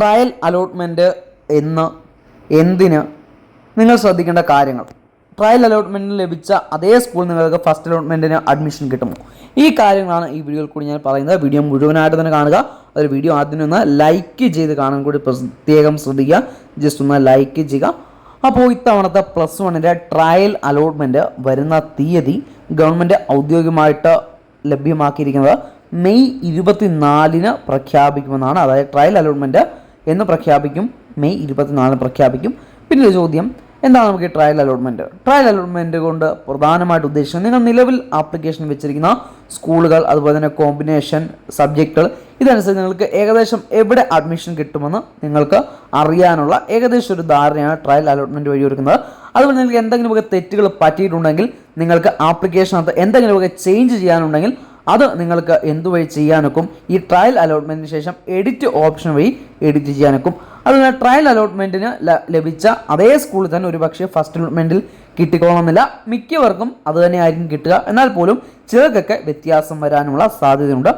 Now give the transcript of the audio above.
Trial allotment എന്ന് എന്തിന് നിങ്ങൾ ശ്രദ്ധിക്കേണ്ട കാര്യങ്ങൾ? ട്രയൽ അലോട്ട്മെന്റിന് ലഭിച്ച അതേ സ്കൂൾ നിങ്ങൾക്ക് ഫസ്റ്റ് അലോട്ട്മെന്റിന് അഡ്മിഷൻ കിട്ടുമോ? ഈ കാര്യങ്ങളാണ് ഈ വീഡിയോയിൽ കൂടി ഞാൻ പറയുന്നത്. വീഡിയോ മുഴുവനായിട്ട് തന്നെ കാണുക. അതൊരു വീഡിയോ ആദ്യം ഒന്ന് ലൈക്ക് ചെയ്ത് കാണാൻ കൂടി പ്രത്യേകം ശ്രദ്ധിക്കുക. ജസ്റ്റ് ഒന്ന് ലൈക്ക് ചെയ്യുക. അപ്പോൾ ഇത്തവണത്തെ പ്ലസ് വണ്ണിന്റെ ട്രയൽ അലോട്ട്മെന്റ് വരുന്ന തീയതി ഗവൺമെന്റ് ഔദ്യോഗികമായിട്ട് ലഭ്യമാക്കിയിരിക്കുന്നത് മെയ് ഇരുപത്തിനാലിന് പ്രഖ്യാപിക്കുമെന്നാണ്. അതായത് ട്രയൽ അലോട്ട്മെന്റ് എന്ന് പ്രഖ്യാപിക്കും. മെയ് ഇരുപത്തിനാലിന് പ്രഖ്യാപിക്കും. പിന്നെ ഒരു ചോദ്യം എന്താണ് നമുക്ക് ഈ ട്രയൽ അലോട്ട്മെന്റ് ട്രയൽ അലോട്ട്മെന്റ് കൊണ്ട് പ്രധാനമായിട്ട് ഉദ്ദേശിക്കുന്നത് നിങ്ങൾ നിലവിൽ ആപ്ലിക്കേഷൻ വെച്ചിരിക്കുന്ന സ്കൂളുകൾ അതുപോലെ തന്നെ കോമ്പിനേഷൻ സബ്ജക്റ്റുകൾ ഇതനുസരിച്ച് നിങ്ങൾക്ക് ഏകദേശം എവിടെ അഡ്മിഷൻ കിട്ടുമെന്ന് നിങ്ങൾക്ക് അറിയാനുള്ള ഏകദേശം ഒരു ധാരണയാണ് ട്രയൽ അലോട്ട്മെന്റ് വഴി ഒരുക്കുന്നത്. അതുപോലെ നിങ്ങൾക്ക് എന്തെങ്കിലും എന്തെങ്കിലുമൊക്കെ തെറ്റുകൾ പറ്റിയിട്ടുണ്ടെങ്കിൽ നിങ്ങൾക്ക് ആപ്ലിക്കേഷനകത്ത് എന്തെങ്കിലുമൊക്കെ ചേഞ്ച് ചെയ്യാനുണ്ടെങ്കിൽ അത് നിങ്ങൾക്ക് എന്തുവഴി ചെയ്യാനൊക്കും? ഈ ട്രയൽ അലോട്ട്മെന്റിന് ശേഷം എഡിറ്റ് ഓപ്ഷൻ വഴി എഡിറ്റ് ചെയ്യാനൊക്കും. അതുപോലെ ട്രയൽ അലോട്ട്മെന്റിന് ലഭിച്ച അതേ സ്കൂളിൽ തന്നെ ഒരു പക്ഷേ ഫസ്റ്റ് അലോട്ട്മെന്റിൽ കിട്ടിക്കോളണമെന്നില്ല. മിക്കവർക്കും അത് തന്നെ ആയിരിക്കും കിട്ടുക. എന്നാൽ പോലും ചിലർക്കൊക്കെ വ്യത്യാസം വരാനുള്ള സാധ്യതയുണ്ട്.